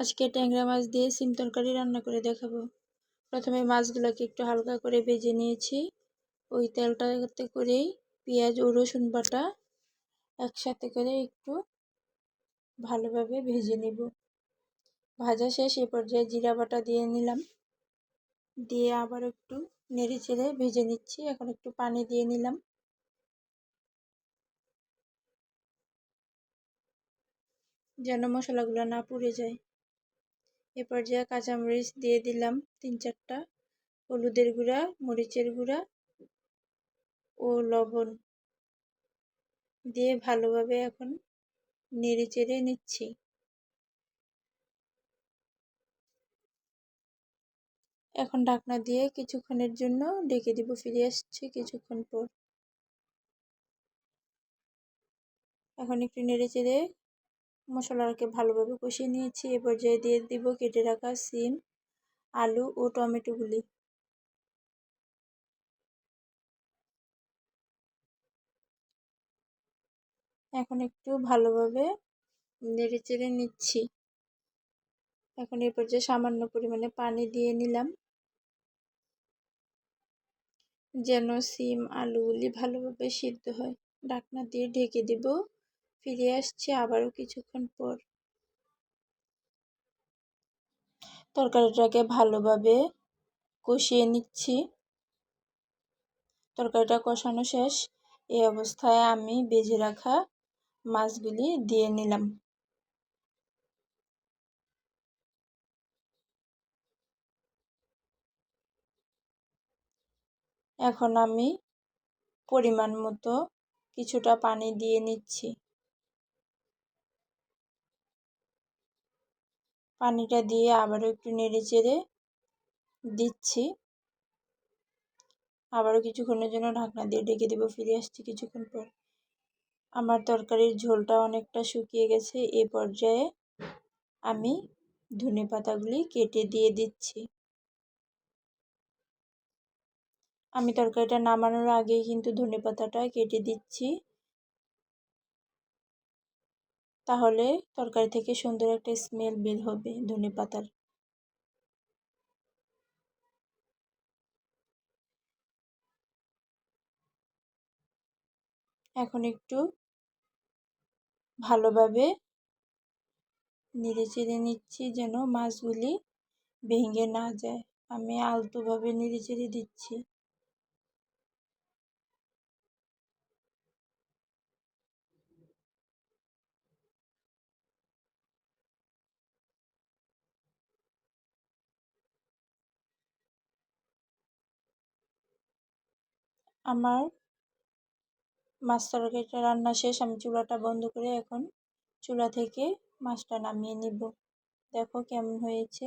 আজকে ট্যাংরা মাছ দিয়ে সিম তরকারি রান্না করে দেখাবো। প্রথমে মাছগুলোকে একটু হালকা করে ভেজে নিয়েছি। ওই তেলটাতে করেই পেঁয়াজ ও রসুন বাটা একসাথে করে একটু ভালোভাবে ভেজে নিব। ভাজা শেষ, এ পর্যায়ে জিরা বাটা দিয়ে নিলাম। দিয়ে আবার একটু নেড়ে চেড়ে ভেজে নিচ্ছি। এখন একটু পানি দিয়ে নিলাম। যেন মশলাগুলো না পুড়ে যায়। এ পর্যায়ে কাঁচামরিচ দিয়ে দিলাম তিন চারটা। হলুদের গুঁড়া, মরিচের গুঁড়া ও লবণ দিয়ে ভালোভাবে এখন নেড়ে চেড়ে নিচ্ছি। এখন ঢাকনা দিয়ে কিছুক্ষণের জন্য ডেকে দিব, ফিরে আসছি কিছুক্ষণ পর। এখন একটু নেড়ে চেড়ে মশলাকে ভালোভাবে কষিয়ে নিয়েছি। এ পর্যায়ে দিয়ে দিব কেটে রাখা সিম, আলু ও টমেটোগুলি এখন একটু ভালোভাবে নেড়ে চেড়ে নিচ্ছি। এখন এ পর্যায়ে সামান্য পরিমাণে পানি দিয়ে নিলাম। যেন সিম, আলুগুলি ভালোভাবে সিদ্ধ হয়। ডাকনা দিয়ে ঢেকে দিব। ফিরে আসছে আবারও কিছুক্ষণ পর। তরকারিটাকে ভালোভাবে কষিয়ে নিচ্ছি। তরকারিটা কষানো শেষ। এই অবস্থায় আমি বেজে রাখা মাছগুলি দিয়ে নিলাম। এখন আমি পরিমাণ মতো কিছুটা পানি দিয়ে নিচ্ছি। পানিটা দিয়ে আবারও একটু নেড়ে চেড়ে দিচ্ছি। আবারও কিছুক্ষণের জন্য ঢাকনা দিয়ে ডেকে দেবো, ফিরে আসছি কিছুক্ষণ পর। আমার তরকারির ঝোলটা অনেকটা শুকিয়ে গেছে, এ পর্যায়ে আমি ধনে পাতাগুলি কেটে দিয়ে দিচ্ছি। আমি তরকারিটা নামানোর আগেই কিন্তু ধনে পাতাটা কেটে দিচ্ছি। তাহলে তরকারি থেকে সুন্দর একটা স্মেল বের হবে ধনে পাতার। এখন একটু ভালোভাবে নেড়ে চেড়ে নিচ্ছি যেন মাছগুলি ভেঙে না যায়। আমি আলতোভাবে নেড়ে চেড়ে দিচ্ছি। আমার মাছ তরকারিটা রান্না শেষ, আমি চুলাটা বন্ধ করে এখন চুলা থেকে মাছটা নামিয়ে নিব। দেখো কেমন হয়েছে।